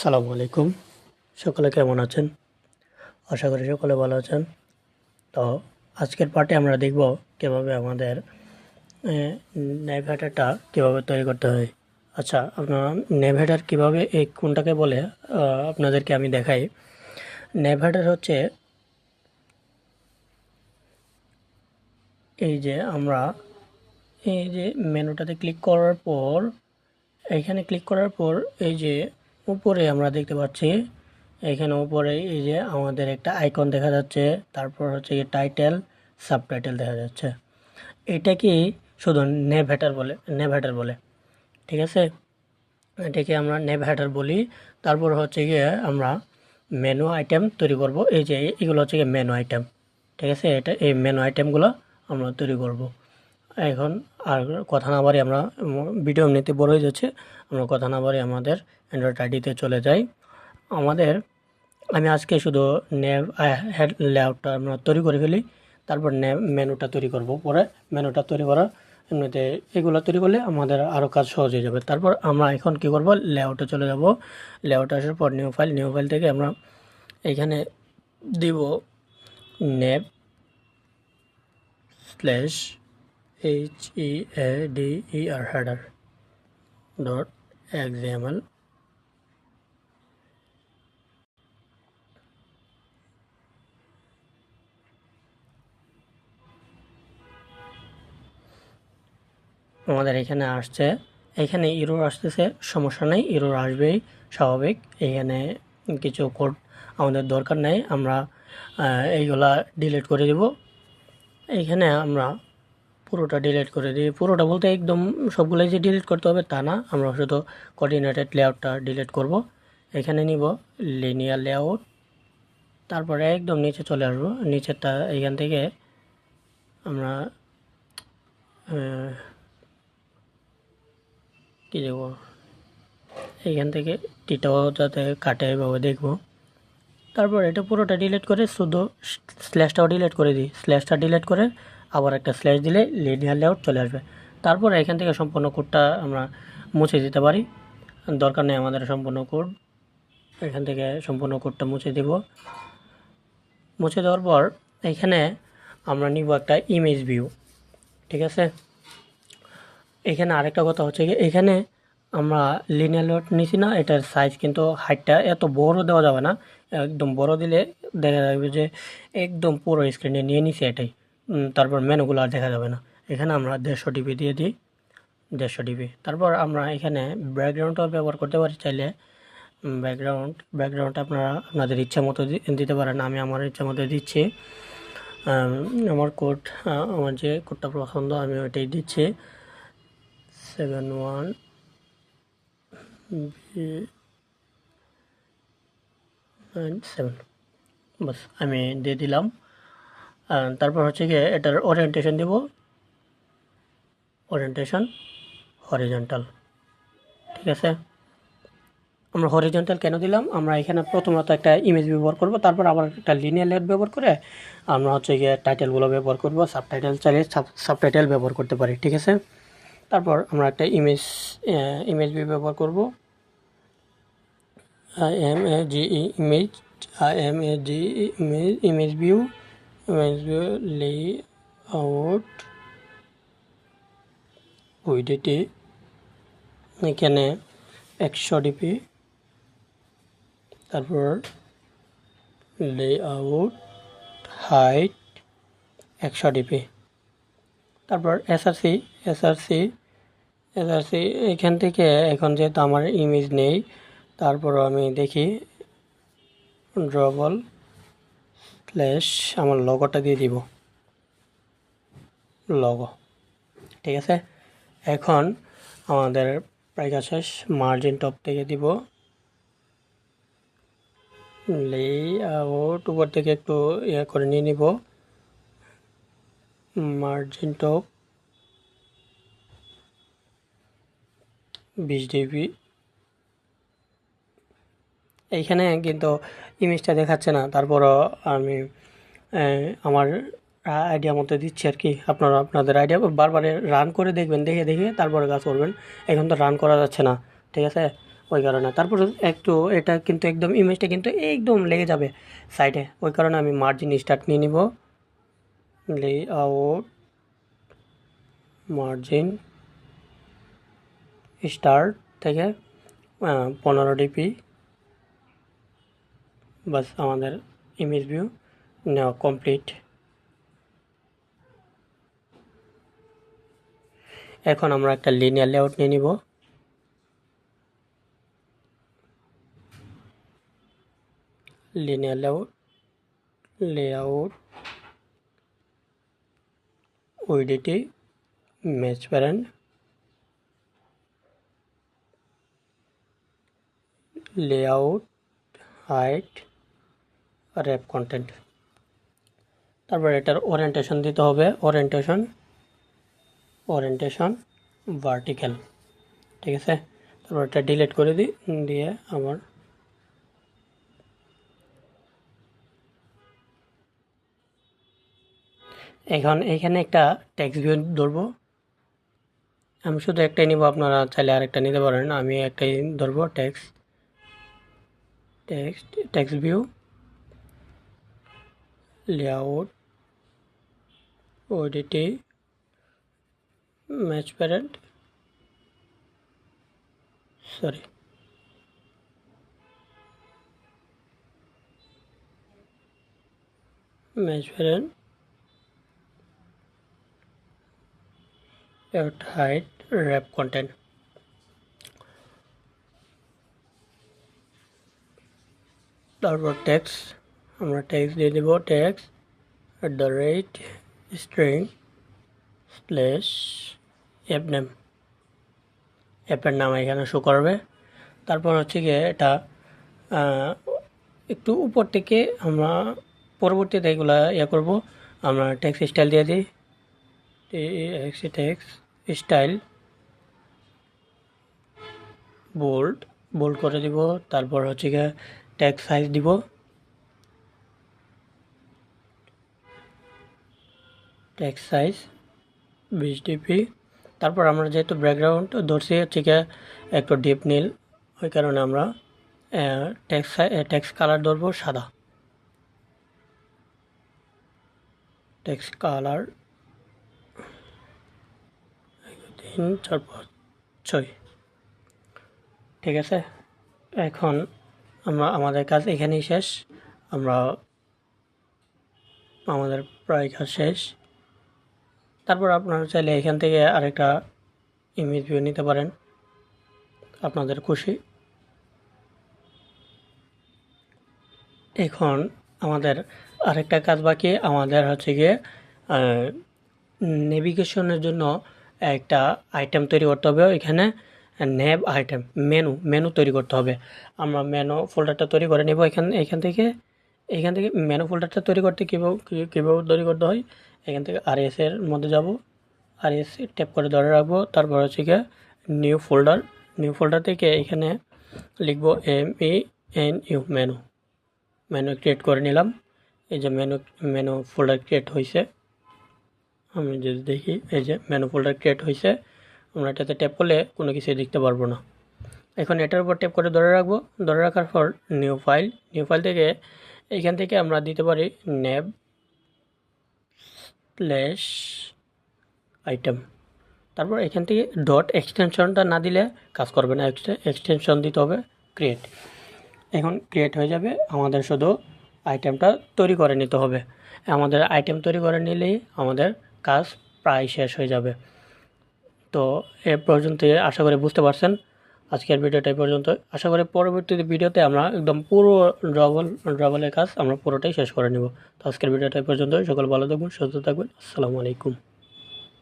আসসালামু আলাইকুম। সকলে কেমন আছেন? আশা করি সকলে ভালো আছেন। তো আজকের পার্টে আমরা দেখব কীভাবে আমাদের নেভেটারটা কীভাবে তৈরি করতে হয়। আচ্ছা আপনারা নেভেটার কীভাবে এই কোনটাকে বলে আপনাদেরকে আমি দেখাই। নেভেটার হচ্ছে এই যে আমরা, এই যে মেনুটাতে ক্লিক করার পর এখানে ক্লিক করার পর এই যে উপরে আমরা দেখতে পাচ্ছি, এখানে উপরে এই যে আমাদের একটা আইকন দেখা যাচ্ছে, তারপর হচ্ছে এই টাইটেল সাবটাইটেল দেখা যাচ্ছে। এটা কি শুধু নেভেটার বলে নেভেটার বলে, ঠিক আছে? এটাকে আমরা নেভেটার বলি, তারপর হচ্ছে গিয়ে আমরা মেনু আইটেম তৈরি করব। এই যে এগুলো হচ্ছে গিয়ে মেনু আইটেম ঠিক আছে? এটা এই মেনু আইটেমগুলো আমরা তৈরি করব। এখন আর কথা না বাড়ি আমরা ভিডিও এমনিতে বড় হয়ে যাচ্ছে। আমরা কথা না বাড়ি আমাদের অ্যান্ড্রয়েড আইডিতে চলে যাই। আমাদের, আমি আজকে শুধু নেভ হেড লেআউটটা আমরা তৈরি করে ফেলি। তারপর নেভ মেনুটা তৈরি করব পরে। মেনুটা তৈরি করা এমনিতে এগুলো তৈরি করলে আমাদের আরও কাজ সহজ হয়ে যাবে। তারপর আমরা এখন কি করব? লেআউটে চলে যাব। লেআউটে আসার পর নিউ ফাইল নিউ ফাইল থেকে আমরা এখানে দিব nav slash H E A D E R header dot example আমাদের এখানে আসছে, এখানে ইরোর আসতেছে, সমস্যা নেই ইরোর আসবেই, স্বাভাবিক। এখানে কিছু কোড আমাদের দরকার নেই, আমরা এইগুলা ডিলিট করে দেব। এইখানে আমরা পুরোটা ডিলিট করে দিই। পুরোটা বলতে একদম সবগুলোই যে ডিলিট করতে হবে তা না। আমরা শুধু কোঅর্ডিনেটেড লেআউটটা ডিলিট করব। এখানে নিব লিনিয়ার লেআউট তারপরে একদম নিচে চলে আসব। নিচেরটা এখান থেকে আমরা কী দেবো? এইখান থেকে টিটাও যাতে কাটে এভাবে দেখব। তারপর এটা পুরোটা ডিলিট করে শুধু স্ল্যাশটাও ডিলিট করে দিই। স্ল্যাশটা ডিলিট করে আবার একটা স্ল্যাশ দিলে লিনিয়ার লেআউট চলে আসবে। তারপর এখান থেকে সম্পূর্ণ কোডটা আমরা মুছে দিতে পারি। দরকার নেই আমাদের সম্পূর্ণ কোড এখান থেকে সম্পূর্ণ কোডটা মুছে দেব। মুছে দেওয়ার পর এখানে আমরা নিব একটা ইমেজ ভিউ ঠিক আছে? এখানে আরেকটা কথা হচ্ছে কি, এখানে আমরা লিনিয়ার লোড নিছি না, এটার সাইজ কিন্তু হাইটটা এত বড় দেওয়া যাবে না। একদম বড় দিলে দেখা যাবে যে একদম পুরো স্ক্রিনে নিয়ে নিছি এটাই। তারপর মেনুগুলো আর দেখা যাবে না। এখানে আমরা দেড়শো ডিবি দিয়ে দিই, দেড়শো ডিবি তারপর আমরা এখানে ব্যাকগ্রাউন্ডও ব্যবহার করতে পারি চাইলে। ব্যাকগ্রাউন্ড ব্যাকগ্রাউন্ড আপনারা আপনাদের ইচ্ছা মতো দিতে পারেন, আমি আমার ইচ্ছা মতো দিচ্ছি। আমার কোড আমার যে কোডটা পছন্দ, আমি ওইটাই দিচ্ছি। সেভেন ওয়ান সেভেন বাস, আমি দিয়ে দিলাম। তারপর হচ্ছে গিয়ে এটার ওরিয়েন্টেশন দিব। ওরিয়েন্টেশন হরিজেন্টাল ঠিক আছে? আমরা হরিজেন্টাল কেন দিলাম? আমরা এখানে প্রথমত একটা ইমেজ ব্যবহার করব, তারপর আবার একটা লিনিয়ার লেট ব্যবহার করে আমরা হচ্ছে গিয়ে টাইটেলগুলো ব্যবহার করব সাবটাইটেল চাইলে সাবটাইটেল ব্যবহার করতে পারি, ঠিক আছে? তারপর আমরা একটা ইমেজ ইমেজ ভিউ ব্যবহার করব। I M A G image I M A G image image view layout width এখানে একশো ডিপি। তারপর লে আউট হাইট একশো ডিপি। তারপর এসআরসি এসআরসি এসআরসি এখান থেকে এখন যেহেতু আমার ইমেজ নেই, তারপরও আমি দেখি। ড্রবল স্ল্যাশ আমার লগোটা দিয়ে দিব। লগো ঠিক আছে? এখন আমাদের প্রায় শেষ মার্জিন টপ থেকে দিব। লে আউট উপর থেকে একটু ইয়ে করে নিয়ে নিব। মার্জিন টপ বিশ ডিবি। এইখানে কিন্তু ইমেজটা দেখাচ্ছে না। তারপরও আমি আমার আইডিয়া মতো দিচ্ছি আর কি। আপনারা আপনাদের আইডিয়া বারবার রান করে দেখবেন, দেখে দেখে তারপরে কাজ করবেন। এখন তো রান করা যাচ্ছে না, ঠিক আছে? ওই কারণে। তারপর একটু এটা কিন্তু একদম ইমেজটা কিন্তু একদম লেগে যাবে সাইডে ওই কারণে আমি মার্জিন স্টার্ট নিয়ে নিব। লে আউট মার্জিন স্টার্ট থেকে পনেরো ডিপি। বাস আমাদের ইমেজ ভিউ নেওয়া কমপ্লিট এখন আমরা একটা লিনিয়ার লেআউট নিয়ে নিব linear layout layout odt match parent layout height wrap content তারপর এটার ওরিয়েন্টেশন দিতে হবে। ওরিয়েন্টেশন ওরিয়েন্টেশন ভার্টিক্যাল ঠিক আছে? তারপর এটা ডিলিট করে দিই, দিয়ে আমার এখন এখানে একটা ট্যাক্স ভিউ ধরবো। আমি শুধু একটাই নিব, আপনারা চাইলে আরেকটা নিতে পারেন। আমি একটাই ধরবো text text text view layout width match parent sorry match parent at height wrap content. তারপর ট্যাক্স আমরা ট্যাক্স দিয়ে দেব text at the rate string slash app name অ্যাপের নাম এখানে শো করবে। তারপর হচ্ছে গিয়ে এটা একটু উপর থেকে আমরা পরবর্তীতে এগুলা ইয়ে করব। আমরা ট্যাক্স স্টাইল দিয়ে দিই। ট্যাক্স স্টাইল বোল্ড বোল্ড করে দিব। তারপর হচ্ছে গিয়ে ট্যাক্স সাইজ দিব। ট্যাগ সাইজ বিশ ডিপি তারপর আমরা যেহেতু ব্যাকগ্রাউন্ড ধরছি হচ্ছে একটু ডিপ নীল, ওই কারণে আমরা ট্যাক্স ট্যাক্স কালার ধরবো সাদা। টেক্স কালার তিন, চার, পাঁচ, ছয়। ঠিক আছে? এখন আমরা, আমাদের কাজ এখানেই শেষ। আমরা, আমাদের প্রায় কাজ শেষ। তারপর আপনারা চাইলে এখান থেকে আরেকটা ইমেজ ভিউ নিতে পারেন। আপনাদের খুশি। এখন আমাদের আরেকটা কাজ বাকি। আমাদের হচ্ছে গিয়ে নেভিগেশনের জন্য একটা আইটেম তৈরি করতে হবে। এখানে ন্যাব আইটেম মেনু মেনু তৈরি করতে হবে। আমরা মেনু ফোল্ডারটা তৈরি করে নেব। এখান এখান থেকে এখান থেকে মেনু ফোল্ডারটা তৈরি করতে কীভাবে কীভাবে তৈরি করতে হয়? এখান থেকে আর এর মধ্যে যাব। আর এস ট্যাপ করে ধরে রাখব। তারপর হচ্ছে গিয়ে নিউ ফোল্ডার নিউ ফোল্ডার থেকে এখানে লিখব M E N U menu menu create করে নিলাম। এই যে মেনু মেনু ফোল্ডার ক্রিয়েট হয়েছে আমি যদি দেখি, এই যে মেনু ফোল্ডার ক্রিয়েট হয়েছে আমরা এটাতে ট্যাপ করলে কোনো কিছুই দেখতে পারব না। এখন এটার উপর ট্যাপ করে ধরে রাখব। ধরে রাখার পর নিউ ফাইল নিউ ফাইল থেকে এইখান থেকে আমরা দিতে পারি নেব স্ল্যাশ আইটেম তারপর এখান থেকে ডট এক্সটেনশনটা না দিলে কাজ করবে না। এক্সটেনশন দিতে হবে ক্রিয়েট এখন ক্রিয়েট হয়ে যাবে। আমাদের শুধু আইটেমটা তৈরি করে নিতে হবে। আমাদের আইটেম তৈরি করে নিলেই আমাদের কাজ প্রায় শেষ হয়ে যাবে। তো এ পর্যন্ত আশা করি বুঝতে পারছেন। আজকের ভিডিওটা এই পর্যন্ত। আশা করি পরবর্তীতে ভিডিওতে আমরা একদম পুরো ড্রবল ড্রবলের কাজ আমরা পুরোটাই শেষ করে নেব। তো আজকের ভিডিওটা এই পর্যন্ত সকল ভালো থাকবেন সুস্থ থাকবেন আসসালামু আলাইকুম।